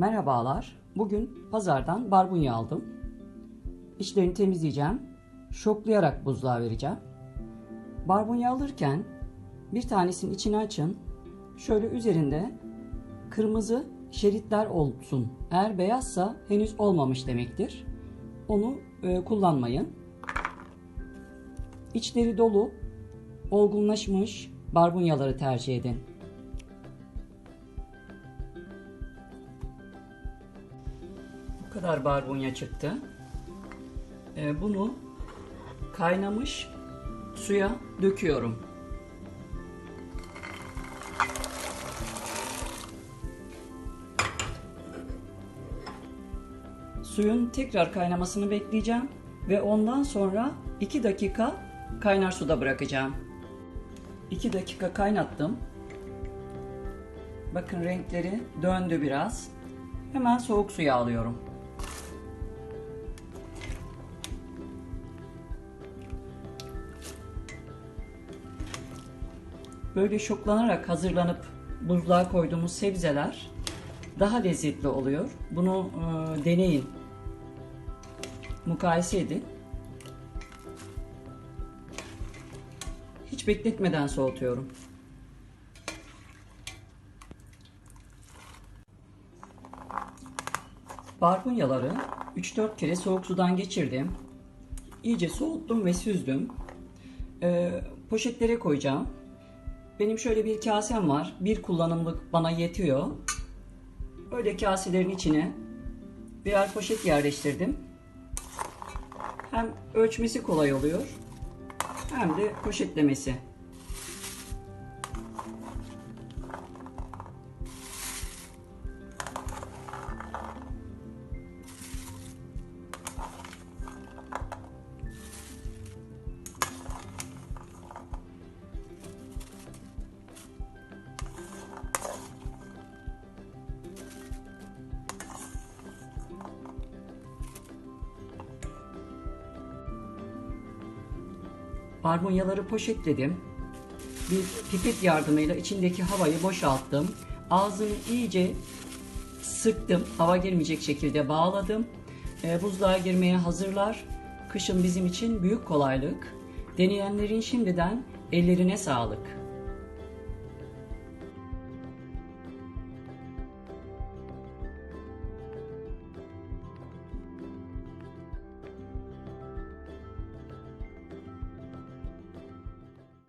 Merhabalar. Bugün pazardan barbunya aldım. İçlerini temizleyeceğim. Şoklayarak buzluğa vereceğim. Barbunya alırken bir tanesinin içini açın. Şöyle üzerinde kırmızı şeritler olsun. Eğer beyazsa henüz olmamış demektir. Onu e, kullanmayın. İçleri dolu, olgunlaşmış barbunyaları tercih edin. Kadar barbunya çıktı. Ee, bunu kaynamış suya döküyorum. Suyun tekrar kaynamasını bekleyeceğim ve ondan sonra 2 dakika kaynar suda bırakacağım. 2 dakika kaynattım. Bakın renkleri döndü biraz. Hemen soğuk suya alıyorum. Böyle şoklanarak hazırlanıp buzluğa koyduğumuz sebzeler daha lezzetli oluyor. Bunu e, deneyin. Mukayese edin. Hiç bekletmeden soğutuyorum. Barbunyaları 3-4 kere soğuk sudan geçirdim. İyice soğuttum ve süzdüm. Ee, poşetlere koyacağım. Benim şöyle bir kasem var. Bir kullanımlık bana yetiyor. Öyle kaselerin içine birer poşet yerleştirdim. Hem ölçmesi kolay oluyor hem de poşetlemesi. Barbunyaları poşetledim. Bir pipet yardımıyla içindeki havayı boşalttım. Ağzını iyice sıktım. Hava girmeyecek şekilde bağladım. E, buzluğa girmeye hazırlar. Kışın bizim için büyük kolaylık. Deneyenlerin şimdiden ellerine sağlık.